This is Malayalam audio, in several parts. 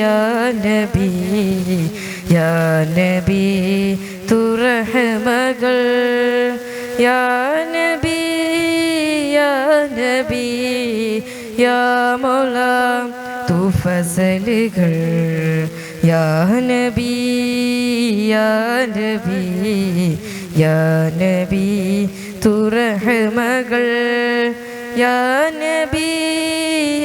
നബി യാ നബി തുറഹമകൾ യാ നബി യാ നബി യാ മൗല തു ഫസലുകൾ യാ നബി യാ നബി യാ നബി തുറഹമകൾ യാ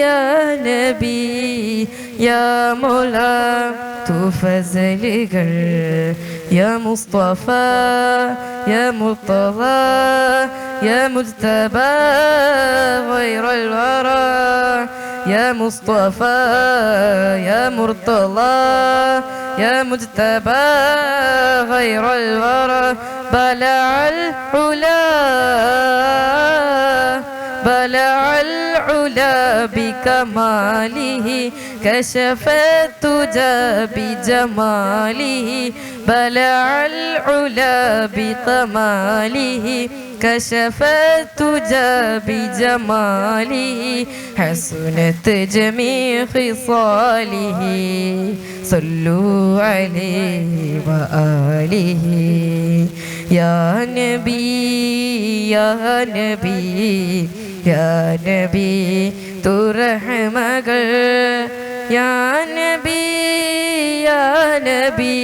يا نبي يا مولا تفزلك يا مصطفى يا مرتضى يا مجتبى غير الورى. يا مصطفى يا مرتضى يا مجتبى غير الورى. بلع العلا. بلع العلا بكماله كشف التجى بجماله. بلع العلا بكماله كشف التجى بجماله. حسنت جميع خصاله صلوا عليه وآله. يا نبي يا نبي യാനബി തുറഹമകൾ. യാ യാനബി യാ നബി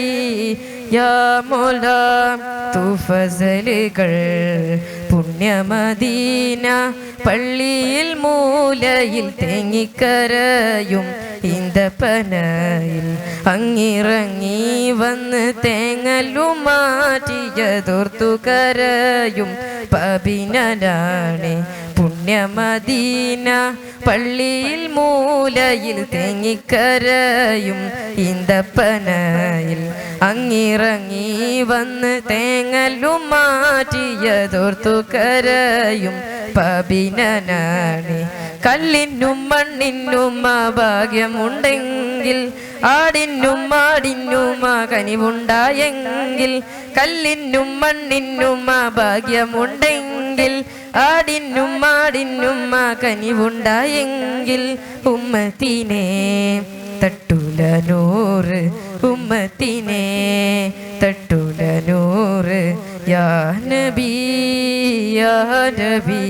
യാ മോല. തു പുണ്യമദീന പള്ളിയിൽ മൂലയിൽ തേങ്ങിക്കരയും. ഇന്ദപ്പനയിൽ അങ്ങിറങ്ങി വന്ന് തേങ്ങലു മാറ്റിയതോർത്തു കരയും പബിനാണി പുണ്യമദീന പള്ളിയിൽ മൂലയിൽ തേങ്ങിക്കരയും ഇന്ദപ്പനയിൽ അങ്ങിറങ്ങി വന്ന് തേങ്ങലും മാറ്റിയതോർത്തു കരയും പബിനനാണി. കല്ലിനും മണ്ണിനും ഭാഗ്യമുണ്ടെങ്കിൽ ആടിനും മാടിനും കനിവുണ്ടായെങ്കിൽ കല്ലിനും മണ്ണിനും ഭാഗ്യമുണ്ടെങ്കിൽ ആടിനും മാടിനും കനിവുണ്ടായെങ്കിൽ ഉമ്മത്തിനെ തട്ടുല നൂറ് ഉമ്മത്തിനെ തട്ടുല നൂറ്. യാ നബി യാ നബി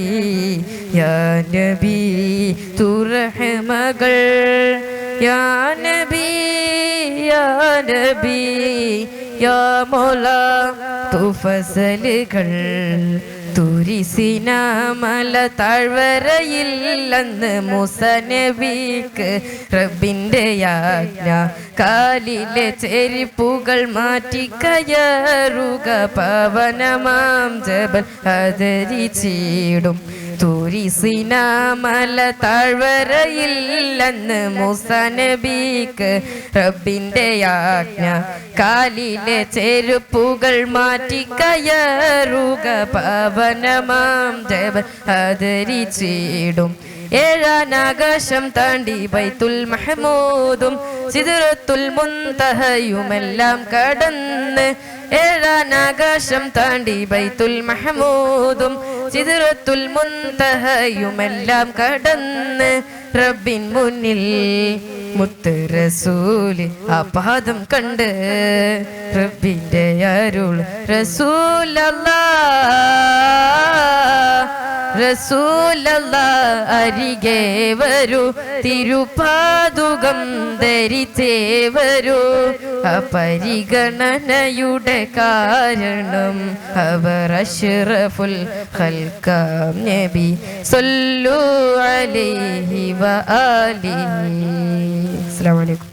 യാ നബി തുറഹമകൾ യാ നബി യാ നബി യാ മോല തുഫസലുകൾ. തുരിസിനാമല താഴ്വരയിൽ അന്ന് മുസനബിക്ക് റബിന്റെ യാജ്ഞ കാലിലെ ചെരിപ്പുകൾ മാറ്റി കയറുക. പവനമാം ജബൽ ആദരിച്ചിടും. തുരിസിനാമല സിനാമല താഴ്വരയില്ലെന്ന് മുസനബിക്ക് റബ്ബിന്റെ ആജ്ഞ. കാലിലെ ചെരുപ്പുകൾ മാറ്റി കയറുക പവനമാം ജബൽ ആദരിച്ചിടും. ഏഴാനാകാശം താണ്ടി ബൈത്തുൽ മഹമൂദും സിദറത്തുൽ മുന്തഹയുമെല്ലാം കടന്ന് ഏഴാനാകാശം താണ്ടി ബൈത്തുൽ മഹമൂദും സിദറത്തുൽ മുന്തഹയുമെല്ലാം കടന്ന് റബ്ബിൻ മുന്നിൽ മുത്ത് റസൂൽ ആ പാദം കണ്ട് റബ്ബിന്റെ അരുൾ റസൂലല്ലാ റസൂലല്ല അരികെ വരൂ. തിരുപാതുകം ധരിച്ചേ വരൂ. അപരിഗണനയുടെ കാരണം അവർ അഷ്റഫുൽ ഖൽക്കാം നബി സല്ലു അലൈഹി വ ആലിഹി. അസ്സലാമു അലൈക്കും.